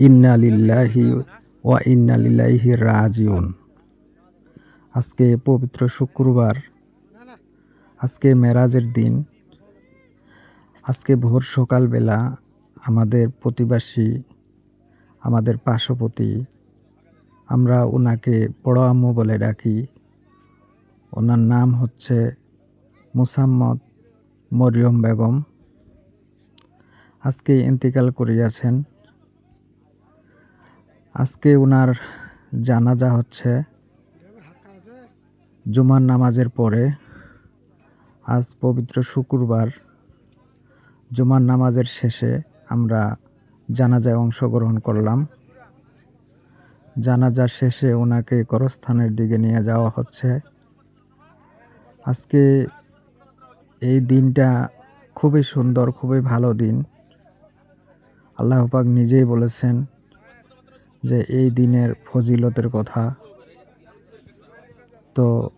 ইন্না লিল্লাহি ওয়া ইন্না লিল্লাহি রাজিউন। আজকে পবিত্র শুক্রবার। আজকে মেরাজের দিন। আজকে ভোর সকালবেলা আমাদের প্রতিবাসী, আমাদের পার্শ্ববর্তী, আমরা ওনাকে বড় আম্মু বলে ডাকি। ওনার নাম হচ্ছে মুসাম্মদ মরিয়ম বেগম। আজকে ইন্তেকাল করিয়াছেন। আজকে ওনার জানাজা হচ্ছে জুমার নামাজের পরে। আজ পবিত্র শুক্রবার, জুমার নামাজের শেষে আমরা জানাজায় অংশগ্রহণ করলাম। জানাজার শেষে ওনাকে করস্থানের দিকে নিয়ে যাওয়া হচ্ছে। আজকে এই দিনটা খুবই সুন্দর, খুবই ভালো দিন। আল্লাহ পাক নিজেই বলেছেন যে এই দিনের ফজিলতের কথা। তো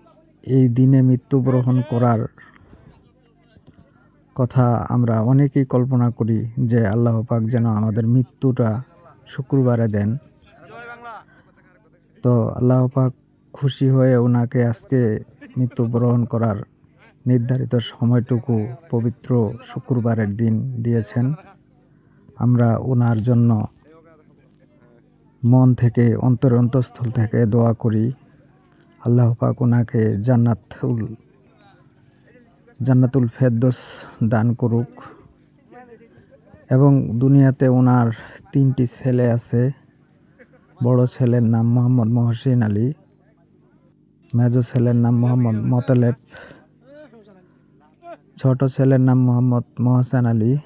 এই দিনে মৃত্যুবরণ করার কথা আমরা অনেকেই কল্পনা করি যে আল্লাহ পাক যেন আমাদের মৃত্যুটা শুক্রবারে দেন। তো আল্লাহ পাক খুশি হয়ে ওনাকে আজকে মৃত্যুবরণ করার নির্ধারিত সময়টুকু পবিত্র শুক্রবারের দিন দিয়েছেন। আমরা ওনার জন্য মন থেকে, অন্তর অন্তঃস্থল থেকে দোয়া করি। আল্লাহ পাক ওনাকে জান্নাতুল জান্নাতুল ফেরদোস দান করুক। এবং দুনিয়াতে ওনার তিনটি ছেলে আছে। বড় ছেলের নাম মোহাম্মদ মহসিন আলী, মেজো ছেলের নাম মোহাম্মদ মতলেব, ছোট ছেলের নাম মোহাম্মদ মহসেন আলী।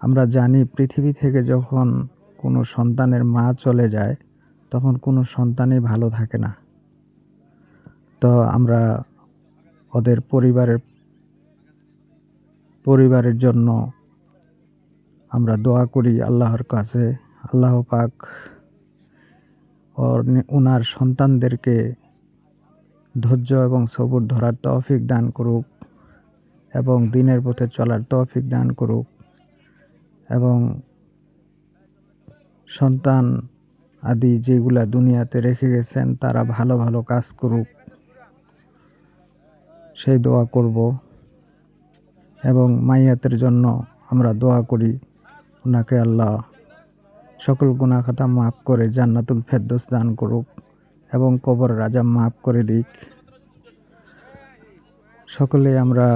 আমরা জানি পৃথিবী থেকে যখন কোনো সন্তানের মা চলে যায়, তখন কোনো সন্তানই ভালো থাকে না। তো আমরা ওদের পরিবারের পরিবারের জন্য আমরা দোয়া করি আল্লাহর কাছে। আল্লাহ পাক ওর ওনার সন্তানদেরকে ধৈর্য এবং সবুর ধরার তৌফিক দান করুক এবং দিনের পথে চলার তৌফিক দান করুক এবং সন্তান আদি যেগুলা দুনিয়াতে রেখে গেছেন, তারা ভালো ভালো কাজ করুক। সেই দোয়া করব এবং মাইয়াতের জন্য আমরা দোয়া করি। ওনাকে আল্লাহ সকল গুণা খাতা মাফ করে, জান্নাতুল ফেরদোস দান করুক এবং কবর রাজা মাফ করে দিক। সকলে আমরা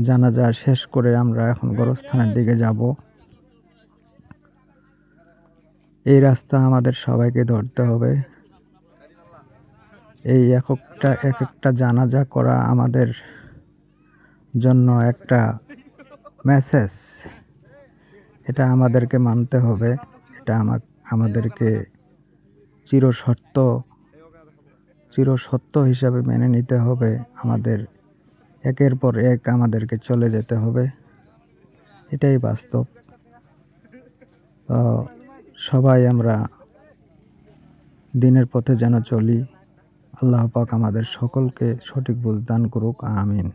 জানাজা শেষ করে আমরা এখন গোরস্থানের দিকে যাব। এই রাস্তা আমাদের সবাইকে ধরতে হবে। এই একটা এক একটা জানাজা করা আমাদের জন্য একটা মেসেজ। এটা আমাদেরকে মানতে হবে। এটা আমাদেরকে চিরসত্য চিরসত্য হিসাবে মেনে নিতে হবে। আমাদের একের পর এক আমাদেরকে চলে যেতে হবে। এটাই বাস্তব। তো সবাই আমরা দিনের পথে যেন চলি। আল্লাহ পাক আমাদের সকলকে সঠিক বুঝদান করুক আমিন।